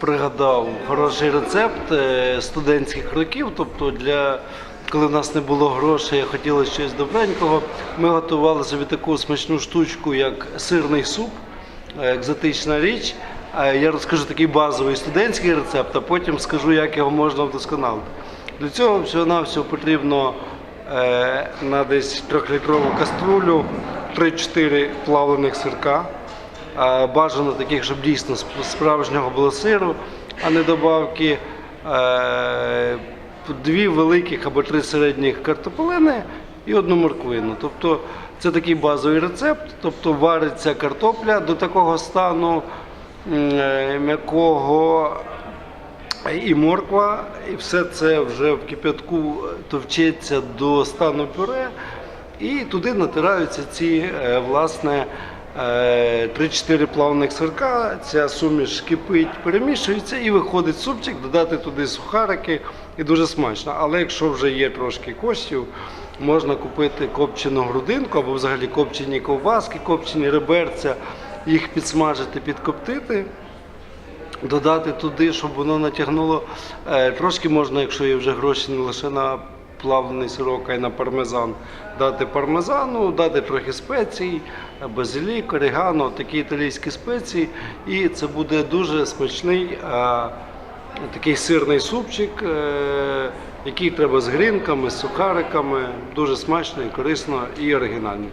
Пригадав хороший рецепт е, студентських років, тобто для коли в нас не було грошей, хотілося щось добренького. Ми готували собі таку смачну штучку, як сирний суп, е, екзотична річ. Я розкажу такий базовий студентський рецепт, а потім скажу, як його можна вдосконалити. Для цього всього-навсього потрібно е, на десь трьохлітрову каструлю 3-4 плавлених сирка. Бажано таких, щоб дійсно справжнього було сиру, а не добавки. Е, Дві великих або три середніх картополини і одну морквину. Тобто це такий базовий рецепт. Тобто вариться картопля до такого стану м'якого і морква, і все це вже в кип'ятку товчеться до стану пюре, і туди натираються ці е, власне е, 3-4 плавних сирка. Ця суміш кипить, перемішується і виходить супчик, додати туди сухарики і дуже смачно. Але якщо вже є трошки коштів, можна купити копчену грудинку або взагалі копчені ковбаски, копчені реберця, їх підсмажити, підкоптити додати туди, щоб воно натягнуло. Е, Трошки можна, якщо є вже гроші не лише на плавлений сирок, а й на пармезан, дати пармезану, дати трохи спецій, базилік, орегано, такі італійські спеції. І це буде дуже смачний е, такий сирний супчик, е, який треба з грінками, з сухариками. Дуже смачно корисно і оригінально.